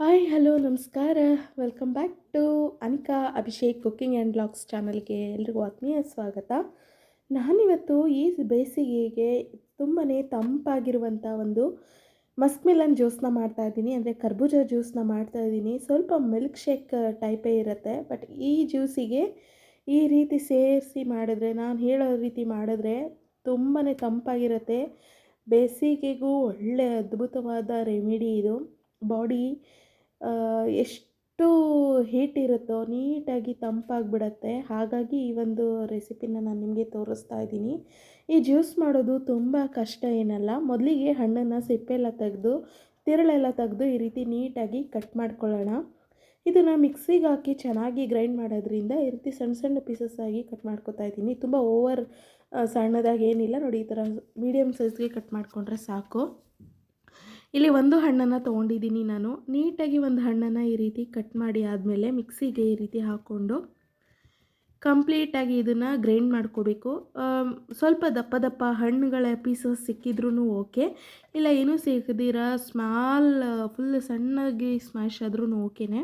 Hi, hello, ನಮಸ್ಕಾರ. Welcome back to Anika Abhishek cooking and blogs ಚಾನಲ್ಗೆ ಎಲ್ರಿಗೂ ಆತ್ಮೀಯ ಸ್ವಾಗತ. ನಾನಿವತ್ತು ಈ ಬೇಸಿಗೆಗೆ ತುಂಬಾ ತಂಪಾಗಿರುವಂಥ ಒಂದು ಮಸ್ಕ್ ಮಿಲನ್ ಜ್ಯೂಸನ್ನ ಮಾಡ್ತಾ ಇದ್ದೀನಿ. ಅಂದರೆ ಕರ್ಬೂಜ ಜ್ಯೂಸನ್ನ ಮಾಡ್ತಾ ಇದ್ದೀನಿ. ಸ್ವಲ್ಪ ಮಿಲ್ಕ್ ಶೇಕ್ ಟೈಪೇ ಇರುತ್ತೆ. ಬಟ್ ಈ ಜ್ಯೂಸಿಗೆ ಈ ರೀತಿ ಸೇರಿಸಿ ಮಾಡಿದ್ರೆ, ನಾನು ಹೇಳೋ ರೀತಿ ಮಾಡಿದ್ರೆ ತುಂಬಾ ತಂಪಾಗಿರುತ್ತೆ. ಬೇಸಿಗೆಗೂ ಒಳ್ಳೆ ಅದ್ಭುತವಾದ ರೆಮಿಡಿ ಇದು. ಬಾಡಿ ಎಷ್ಟು ಹೀಟ್ ಇರುತ್ತೋ, ನೀಟಾಗಿ ತಂಪಾಗಿಬಿಡತ್ತೆ. ಹಾಗಾಗಿ ಈ ಒಂದು ರೆಸಿಪಿನ ನಾನು ನಿಮಗೆ ತೋರಿಸ್ತಾ ಇದ್ದೀನಿ. ಈ ಜ್ಯೂಸ್ ಮಾಡೋದು ತುಂಬ ಕಷ್ಟ ಏನಲ್ಲ. ಮೊದಲಿಗೆ ಹಣ್ಣನ್ನು ಸಿಪ್ಪೆಲ್ಲ ತೆಗೆದು, ತಿರುಳೆಲ್ಲ ತೆಗೆದು ಈ ರೀತಿ ನೀಟಾಗಿ ಕಟ್ ಮಾಡ್ಕೊಳ್ಳೋಣ. ಇದನ್ನು ಮಿಕ್ಸಿಗೆ ಹಾಕಿ ಚೆನ್ನಾಗಿ ಗ್ರೈಂಡ್ ಮಾಡೋದ್ರಿಂದ ಈ ರೀತಿ ಸಣ್ಣ ಸಣ್ಣ ಪೀಸಸ್ ಆಗಿ ಕಟ್ ಮಾಡ್ಕೊತಾ ಇದ್ದೀನಿ. ತುಂಬ ಓವರ್ ಸಣ್ಣದಾಗಿ ಏನಿಲ್ಲ. ನೋಡಿ ಈ ಥರ ಮೀಡಿಯಮ್ ಸೈಜ್ಗೆ ಕಟ್ ಮಾಡಿಕೊಂಡ್ರೆ ಸಾಕು. ಇಲ್ಲಿ ಒಂದು ಹಣ್ಣನ್ನು ತೊಗೊಂಡಿದ್ದೀನಿ ನಾನು. ನೀಟಾಗಿ ಒಂದು ಹಣ್ಣನ್ನು ಈ ರೀತಿ ಕಟ್ ಮಾಡಿ ಆದಮೇಲೆ ಮಿಕ್ಸಿಗೆ ಈ ರೀತಿ ಹಾಕ್ಕೊಂಡು ಕಂಪ್ಲೀಟಾಗಿ ಇದನ್ನು ಗ್ರೈಂಡ್ ಮಾಡ್ಕೋಬೇಕು. ಸ್ವಲ್ಪ ದಪ್ಪ ದಪ್ಪ ಹಣ್ಣುಗಳ ಪೀಸಸ್ ಸಿಕ್ಕಿದ್ರೂ ಓಕೆ ಇಲ್ಲ, ಏನೂ ಸಿಗದಿರ ಸ್ಮಾಲ್ ಫುಲ್ ಸಣ್ಣಗೆ ಸ್ಮ್ಯಾಶ್ ಆದ್ರೂ ಓಕೆನೇ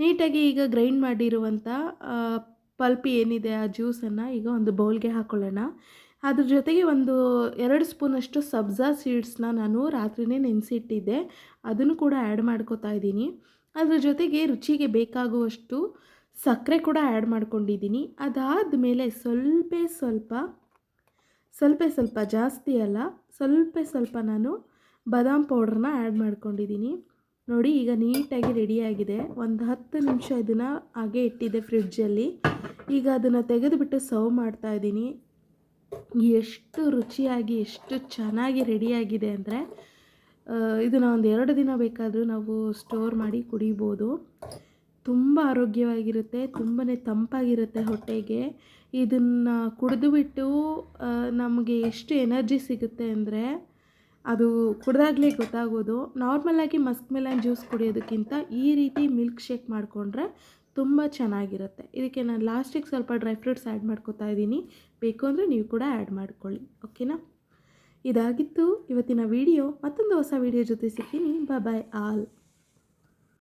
ನೀಟಾಗಿ ಈಗ ಗ್ರೈಂಡ್ ಮಾಡಿರುವಂಥ ಪಲ್ಪಿ ಏನಿದೆ ಆ ಜ್ಯೂಸನ್ನು ಈಗ ಒಂದು ಬೌಲ್ಗೆ ಹಾಕ್ಕೊಳ್ಳೋಣ ಅದ್ರ ಜೊತೆಗೆ ಒಂದು ಎರಡು ಸ್ಪೂನಷ್ಟು ಸಬ್ಜಾ ಸೀಡ್ಸ್ನ ನಾನು ರಾತ್ರಿನೇ ನೆನೆಸಿಟ್ಟಿದ್ದೆ. ಅದನ್ನು ಕೂಡ ಆ್ಯಡ್ ಮಾಡ್ಕೋತಾ ಇದ್ದೀನಿ. ಅದ್ರ ಜೊತೆಗೆ ರುಚಿಗೆ ಬೇಕಾಗುವಷ್ಟು ಸಕ್ಕರೆ ಕೂಡ ಆ್ಯಡ್ ಮಾಡ್ಕೊಂಡಿದ್ದೀನಿ. ಅದಾದ ಮೇಲೆ ಸ್ವಲ್ಪ ಸ್ವಲ್ಪ ಸ್ವಲ್ಪ ಸ್ವಲ್ಪ ಜಾಸ್ತಿ ಅಲ್ಲ, ಸ್ವಲ್ಪ ಸ್ವಲ್ಪ ನಾನು ಬಾದಾಮ್ ಪೌಡ್ರನ್ನ ಆ್ಯಡ್ ಮಾಡ್ಕೊಂಡಿದ್ದೀನಿ. ನೋಡಿ, ಈಗ ನೀಟಾಗಿ ರೆಡಿಯಾಗಿದೆ. ಒಂದು ಹತ್ತು ನಿಮಿಷ ಇದನ್ನು ಹಾಗೆ ಇಟ್ಟಿದ್ದೆ ಫ್ರಿಡ್ಜಲ್ಲಿ. ಈಗ ಅದನ್ನು ತೆಗೆದುಬಿಟ್ಟು ಸರ್ವ್ ಮಾಡ್ತಾ ಇದ್ದೀನಿ. ಎಷ್ಟು ರುಚಿಯಾಗಿ, ಎಷ್ಟು ಚೆನ್ನಾಗಿ ರೆಡಿಯಾಗಿದೆ ಅಂದರೆ ಇದನ್ನು ಒಂದು ಎರಡು ದಿನ ಬೇಕಾದರೂ ನಾವು ಸ್ಟೋರ್ ಮಾಡಿ ಕುಡಿಬೋದು. ತುಂಬ ಆರೋಗ್ಯವಾಗಿರುತ್ತೆ ತುಂಬಾ ತಂಪಾಗಿರುತ್ತೆ ಹೊಟ್ಟೆಗೆ. ಇದನ್ನು ಕುಡಿದುಬಿಟ್ಟು ನಮಗೆ ಎಷ್ಟು ಎನರ್ಜಿ ಸಿಗುತ್ತೆ ಅಂದರೆ, ಅದು ಕುಡ್ದಾಗಲೇ ಗೊತ್ತಾಗೋದು. ನಾರ್ಮಲಾಗಿ ಮಸ್ಕ್ ಮೆಲನ್ ಜ್ಯೂಸ್ ಕುಡಿಯೋದಕ್ಕಿಂತ ಈ ರೀತಿ ಮಿಲ್ಕ್ ಶೇಕ್ ಮಾಡಿಕೊಂಡ್ರೆ ತುಂಬ ಚೆನ್ನಾಗಿರುತ್ತೆ. ಇದಕ್ಕೆ ನಾನು ಲಾಸ್ಟಿಗೆ ಸ್ವಲ್ಪ ಡ್ರೈ ಫ್ರೂಟ್ಸ್ ಆ್ಯಡ್ ಮಾಡ್ಕೋತಾ ಇದ್ದೀನಿ. ಬೇಕು ಅಂದರೆ ನೀವು ಕೂಡ ಆ್ಯಡ್ ಮಾಡ್ಕೊಳ್ಳಿ. ಓಕೆನಾ? ಇದಾಗಿತ್ತು ಇವತ್ತಿನ ವಿಡಿಯೋ. ಮತ್ತೊಂದು ಹೊಸ ವಿಡಿಯೋ ಜೊತೆ ಸಿಗ್ತೀನಿ. ಬಾಯ್ ಆಲ್